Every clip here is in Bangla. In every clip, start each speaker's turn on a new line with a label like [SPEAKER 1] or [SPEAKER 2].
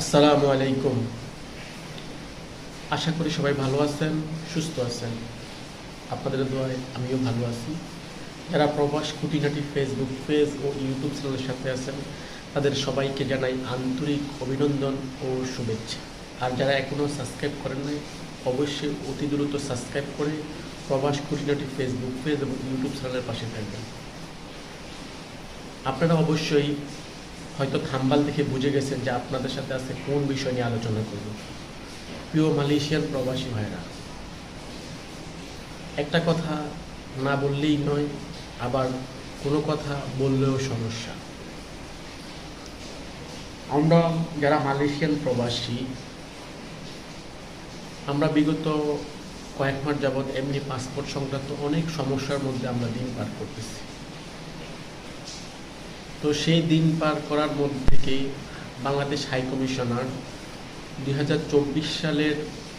[SPEAKER 1] আসসালামু আলাইকুম। আশা করি সবাই ভালো আছেন, সুস্থ আছেন। আপনাদের দোয়ায় আমিও ভালো আছি। যারা প্রবাস খুঁটিনাটি ফেসবুক পেজ ও ইউটিউব চ্যানেলের সাথে আছেন, তাদের সবাইকে জানাই আন্তরিক অভিনন্দন ও শুভেচ্ছা। আর যারা এখনও সাবস্ক্রাইব করেন নাই, অবশ্যই অতি দ্রুত সাবস্ক্রাইব করে প্রবাস খুঁটিনাটি ফেসবুক পেজ এবং ইউটিউব চ্যানেলের পাশে থাকবেন। আপনারা অবশ্যই হয়তো থাম্বাল দেখে বুঝে গেছেন যে আপনাদের সাথে আজকে কোন বিষয় নিয়ে আলোচনা করব। প্রিয় মালয়েশিয়ান প্রবাসী ভাইরা একটা কথা না বললেই নয়, আবার কোনো কথা বললেও সমস্যা। আমরা যারা মালয়েশিয়ান প্রবাসী, আমরা বিগত কয়েক মাস যাবৎ এমনি পাসপোর্ট সংক্রান্ত অনেক সমস্যার মধ্যে আমরা দিন পার করতেছি। তো সেই দিন পার করার মধ্যে থেকেই বাংলাদেশ হাই কমিশনার দুই হাজার চব্বিশ সালের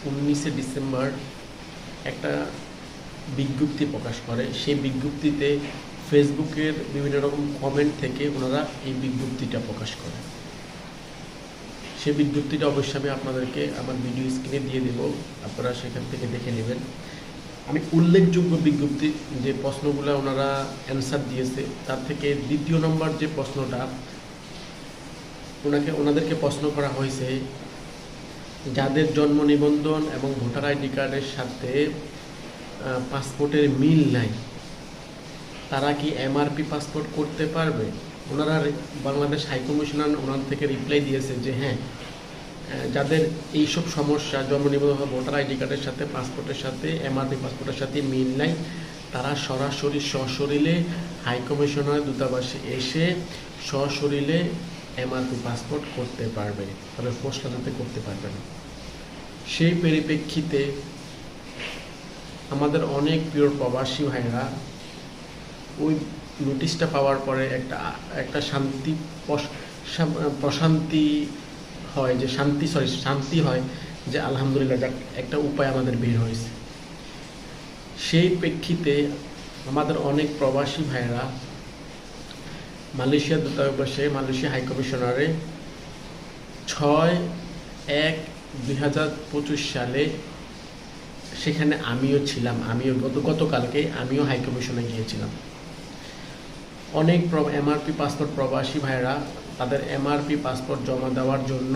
[SPEAKER 1] উনিশে ডিসেম্বর একটা বিজ্ঞপ্তি প্রকাশ করে। সেই বিজ্ঞপ্তিতে ফেসবুকের বিভিন্ন রকম কমেন্ট থেকে ওনারা এই বিজ্ঞপ্তিটা প্রকাশ করে। সেই বিজ্ঞপ্তিটা অবশ্যই আমি আপনাদেরকে আমার ভিডিও স্ক্রিনে দিয়ে দেব। আপনারা সেখান থেকে দেখে নেবেন। আমি উল্লেখযোগ্য বিজ্ঞপ্তি যে প্রশ্নগুলো ওনারা অ্যান্সার দিয়েছে, তার থেকে দ্বিতীয় নম্বর যে প্রশ্নটা, ওনাকে ওনাদেরকে প্রশ্ন করা হয়েছে, যাদের জন্ম নিবন্ধন এবং ভোটার আইডি কার্ডের সাথে পাসপোর্টের মিল নাই, তারা কি এমআরপি পাসপোর্ট করতে পারবে? ওনারা বাংলাদেশ হাইকমিশনার ওনার থেকে রিপ্লাই দিয়েছে যে হ্যাঁ যাদের এইসব সমস্যা, জন্ম নিবন্ধন ভোটার আইডি কার্ডের সাথে, পাসপোর্টের সাথে, এমআরপি পাসপোর্টের সাথে মিল নাই, তারা সরাসরি সশরীরে হাইকমিশনার দূতাবাসে এসে সশরীরে এমআরপি পাসপোর্ট করতে পারবে তবে পোস্টাতে করতে পারবে না। সেই পরিপ্রেক্ষিতে আমাদের অনেক প্রিয় প্রবাসী ভাইরা ওই নোটিশটা পাওয়ার পরে একটা একটা শান্তি প্রশান্তি হয় যে শান্তি, সরি, শান্তি হয় যে আলহামদুলিল্লাহ যাক, একটা উপায় আমাদের বের হয়েছে। সেই প্রেক্ষিতে আমাদের অনেক প্রবাসী ভাইরা মালয়েশিয়া দূতাবাসে, মালয়েশিয়া হাই কমিশনারে ছয় এক দুই হাজার পঁচিশ সালে সেখানে আমিও ছিলাম, আমিও গত, গতকালকে আমিও হাই কমিশনে গিয়েছিলাম। অনেক এমআরপি পাসপোর্ট প্রবাসী ভাইরা তাদের এমআরপি পাসপোর্ট জমা দেওয়ার জন্য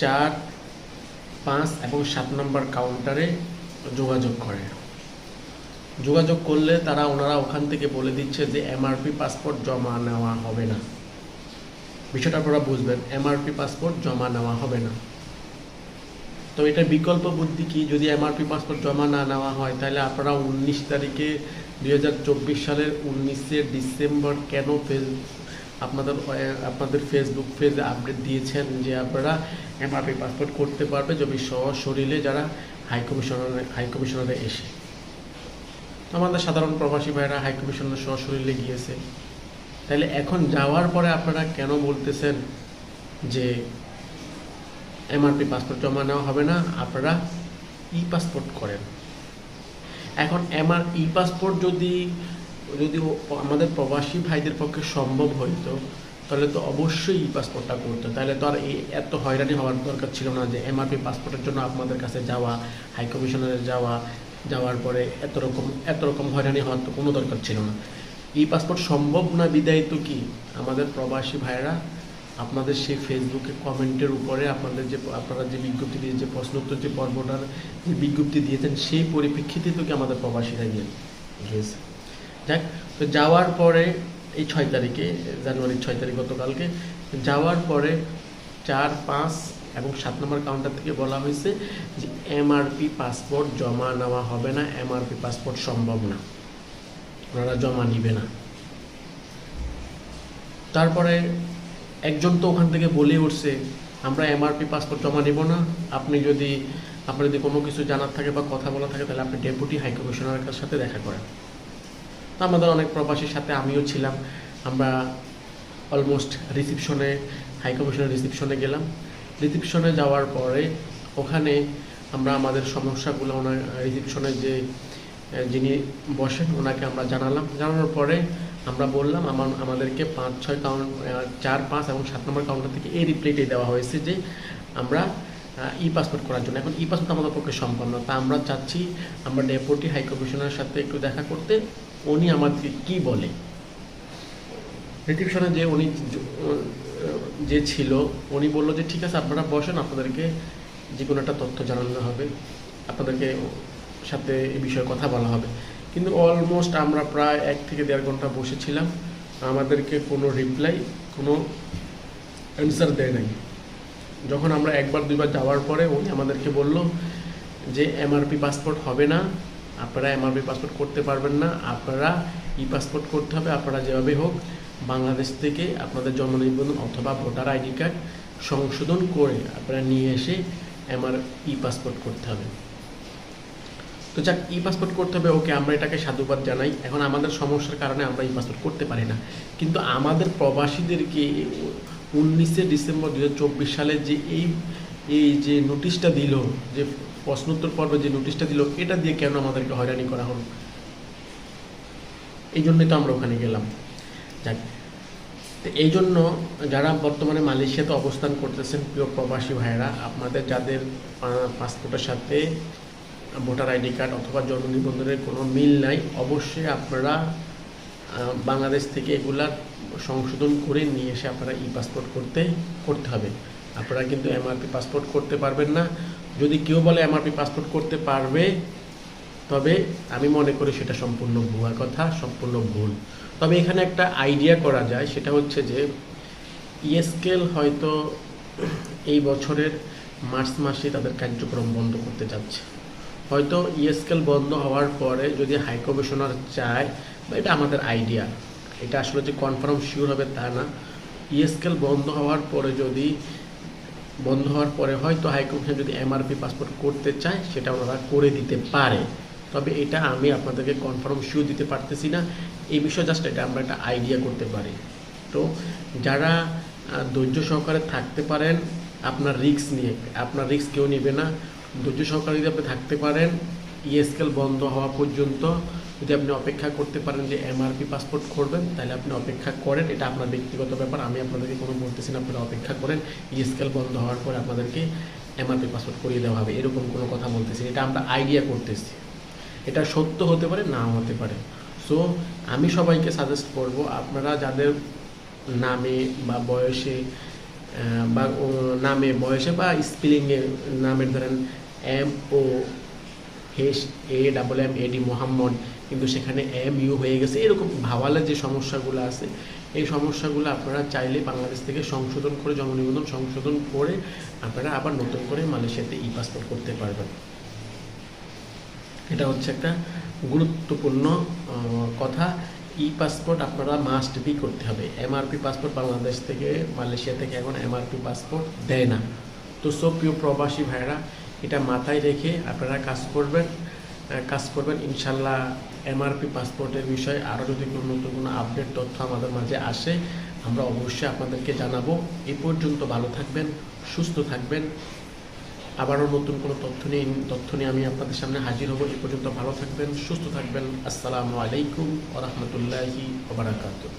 [SPEAKER 1] চার, পাঁচ এবং সাত নম্বর কাউন্টারে যোগাযোগ করে। যোগাযোগ করলে তারা ওনারা ওখান থেকে বলে দিচ্ছে যে এমআরপি পাসপোর্ট জমা নেওয়া হবে না। বিষয়টা আপনারা বুঝবেন এমআরপি পাসপোর্ট জমা নেওয়া হবে না। তো এটা বিকল্প বুদ্ধি কি? যদি এমআরপি পাসপোর্ট জমা না নেওয়া হয়, তাহলে আপনারা উনিশ তারিখে দুই হাজার চব্বিশ সালের উনিশে ডিসেম্বর কেন ফেস আপনাদের আপনাদের ফেসবুক পেজে আপডেট দিয়েছেন যে আপনারা এমআরপি পাসপোর্ট করতে পারবে যদি সশরীরে যারা হাই কমিশনারে হাই কমিশনারে এসে। আমাদের সাধারণ প্রবাসী ভাইরা হাই সশরীরে গিয়েছে। তাহলে এখন যাওয়ার পরে আপনারা কেন বলতেছেন যে এমআরপি পাসপোর্ট জমা নেওয়া হবে না? আপনারা ই পাসপোর্ট করেন। এখন এমআর ই পাসপোর্ট যদি যদি আমাদের প্রবাসী ভাইদের পক্ষে সম্ভব হইতো, তাহলে তো অবশ্যই পাসপোর্টটা করতো। তাহলে তো আর এই এত হয়রানি হওয়ার দরকার ছিল না যে এমআরপি পাসপোর্টের জন্য আপনাদের কাছে যাওয়া হাই কমিশনারে যাওয়া, যাওয়ার পরে এত রকম এত রকম হয়রানি হওয়ার তো কোনো দরকার ছিল না। ই পাসপোর্ট সম্ভব না বিদায় তো কি? আমাদের প্রবাসী ভাইরা আপনাদের সেই ফেসবুকে কমেন্টের উপরে আপনাদের যে, আপনারা যে বিজ্ঞপ্তি দিয়ে, যে প্রশ্নোত্তর, যে পর্বটার যে বিজ্ঞপ্তি দিয়েছেন, সেই পরিপ্রেক্ষিতে তো কি আমাদের প্রবাসীরা গিয়ে? গিয়েছে যাক, তো যাওয়ার পরে এই ছয় তারিখে, জানুয়ারির ছয় তারিখ গতকালকে, যাওয়ার পরে চার, পাঁচ এবং সাত নম্বর কাউন্টার থেকে বলা হয়েছে যে এমআরপি পাসপোর্ট জমা নেওয়া হবে না এমআরপি পাসপোর্ট সম্ভব না। ওনারা জমা নিবে না। তারপরে একজন তো ওখান থেকে বলে উঠছে, আমরা এমআরপি পাসপোর্ট জমা নেব না। আপনি যদি, আপনার যদি কোনো কিছু জানার থাকে বা কথা বলা থাকে, তাহলে আপনি ডেপুটি হাই কমিশনারের সাথে দেখা করেন। তো আমাদের অনেক প্রবাসীর সাথে আমিও ছিলাম। আমরা অলমোস্ট রিসিপশনে হাই কমিশনের রিসিপশনে গেলাম। রিসিপশনে যাওয়ার পরে ওখানে আমরা আমাদের সমস্যাগুলো, ওনার রিসিপশনে যে যিনি বসেন, ওনাকে আমরা জানালাম। জানানোর পরে আমরা বললাম, আমার, আমাদেরকে পাঁচ, ছয় কাউন্ট চার, পাঁচ এবং সাত নম্বর কাউন্টার থেকে এই রিপ্লাইটাই দেওয়া হয়েছে যে, আমরা ই পাসপোর্ট করার জন্য। এখন ই পাসপোর্ট আমাদের পক্ষে সম্পন্ন তা আমরা চাচ্ছি, আমরা ডেপুটি হাই কমিশনারের সাথে একটু দেখা করতে উনি আমাদেরকে কি বলে? রিসিপশনে যে উনি যে ছিল, উনি বলল যে, ঠিক আছে, আপনারা বসেন, আপনাদেরকে যে কোনো একটা তথ্য জানানো হবে। আপনাদেরকে সাথে এই বিষয়ে কথা বলা হবে। কিন্তু অলমোস্ট আমরা প্রায় এক থেকে দেড় ঘণ্টা বসেছিলাম। আমাদেরকে কোনো রিপ্লাই, কোনো অ্যান্সার দেয় নাই। যখন আমরা একবার, দুইবার যাওয়ার পরে উনি আমাদেরকে বলল যে, এমআরপি পাসপোর্ট হবে না আপনারা এমআরপি পাসপোর্ট করতে পারবেন না, আপনারা ই পাসপোর্ট করতে হবে, আপনারা যেভাবে হোক বাংলাদেশ থেকে আপনাদের জন্ম নিবন্ধন অথবা ভোটার আইডি কার্ড সংশোধন করে আপনারা নিয়ে এসে এমআর ই পাসপোর্ট করতে হবে। তো যাক ই পাসপোর্ট করতে হবে, ওকে আমরা এটাকে সাধুবাদ জানাই। এখন আমাদের সমস্যার কারণে আমরা ই পাসপোর্ট করতে পারি না। কিন্তু আমাদের প্রবাসীদেরকে উনিশে ডিসেম্বর দু হাজার চব্বিশ সালে যে এই এই যে নোটিশটা দিল যে প্রশ্নোত্তর পর্বে যে নোটিশটা দিল, এটা দিয়ে কেন আমাদেরকে হয়রানি করা হলো? এই জন্যই তো আমরা ওখানে গেলাম। যাক, তো এই জন্য যারা বর্তমানে মালয়েশিয়াতে অবস্থান করতেছেন, প্রিয় প্রবাসী ভাইয়েরা, আপনাদের যাদের পাসপোর্টের সাথে ভোটার আইডি কার্ড অথবা জন্ম নিবন্ধনের কোনো মিল নাই, অবশ্যই আপনারা বাংলাদেশ থেকে এগুলা সংশোধন করে নিয়ে এসে আপনারা ই পাসপোর্ট করতে করতে হবে। আপনারা কিন্তু এমআরপি পাসপোর্ট করতে পারবেন না। যদি কেউ বলে এমআরপি পাসপোর্ট করতে পারবে, তবে আমি মনে করি সেটা সম্পূর্ণ ভুয়া কথা, সম্পূর্ণ ভুল। তবে এখানে একটা আইডিয়া করা যায়, সেটা হচ্ছে যে ইএসকেল হয়তো এই বছরের মার্চ মাসে তাদের কার্যক্রম বন্ধ করতে যাচ্ছে। হয়তো ইএসকেল বন্ধ হওয়ার পরে যদি হাই কমিশনার চায়, বা এটা আমাদের আইডিয়া এটা আসলে যে কনফার্ম শিওর হবে তা না। ইএসকেল বন্ধ হওয়ার পরে যদি বন্ধ হওয়ার পরে হয়তো হাই কমিশন যদি এমআরপি পাসপোর্ট করতে চায়, সেটা ওনারা করে দিতে পারে। তবে এটা আমি আপনাদেরকে কনফার্ম শিওর দিতে পারতেছি না। এই বিষয়ে জাস্ট এটা আমরা একটা আইডিয়া করতে পারি। তো যারা ধৈর্য সহকারে থাকতে পারেন, আপনার রিস্ক নিয়ে, আপনার রিস্ক কেউ নেবে না। ধৈর্য সহকারে যদি আপনি থাকতে পারেন ইএসকেল বন্ধ হওয়া পর্যন্ত যদি আপনি অপেক্ষা করতে পারেন যে এমআরপি পাসপোর্ট করবেন, তাহলে আপনি অপেক্ষা করেন। এটা আপনার ব্যক্তিগত ব্যাপার। আমি আপনাদেরকে কোনো বলতেছি না, আপনারা অপেক্ষা করেন। ইএসকেল বন্ধ হওয়ার পরে আপনাদেরকে এমআরপি পাসপোর্ট করিয়ে দেওয়া হবে। এরকম কোনো কথা বলতেছি এটা আমরা আইডিয়া করতেছি। এটা সত্য হতে পারে, নাও হতে পারে। সো আমি সবাইকে সাজেস্ট করব, আপনারা যাদের নামে বা বয়সে বা নামে বয়সে বা স্পেলিংয়ে নামের ধরেন M O H A double M A D Mohammad কিন্তু সেখানে এম ইউ হয়ে গেছে। এরকম ভাওয়ালের যে সমস্যাগুলো আছে, এই সমস্যাগুলো আপনারা চাইলে বাংলাদেশ থেকে সংশোধন করে জন্ম নিবন্ধন সংশোধন করে আপনারা আবার নতুন করে মালয়েশিয়াতে ই পাসপোর্ট করতে পারবেন। এটা হচ্ছে একটা গুরুত্বপূর্ণ কথা। ই পাসপোর্ট আপনারা মাস্ট বি করতে হবে। এমআরপি পাসপোর্ট বাংলাদেশ থেকে, মালয়েশিয়া থেকে এখন এমআরপি পাসপোর্ট দেয় না। তো সব প্রিয় প্রবাসী ভাইরা এটা মাথায় রেখে আপনারা কাজ করবেন কাজ করবেন। ইনশাল্লাহ এমআরপি পাসপোর্টের বিষয়ে আরও যদি কোনো নতুন কোনো আপডেট তথ্য আমাদের মাঝে আসে, আমরা অবশ্যই আপনাদেরকে জানাব। এ পর্যন্ত ভালো থাকবেন, সুস্থ থাকবেন। আবারও নতুন কোনো তথ্য নিয়ে তথ্য নিয়ে আমি আপনাদের সামনে হাজির হব। এ পর্যন্ত ভালো থাকবেন, সুস্থ থাকবেন। আসসালামু আলাইকুম ওরহমতুল্লাহি ওবরাকাতুহ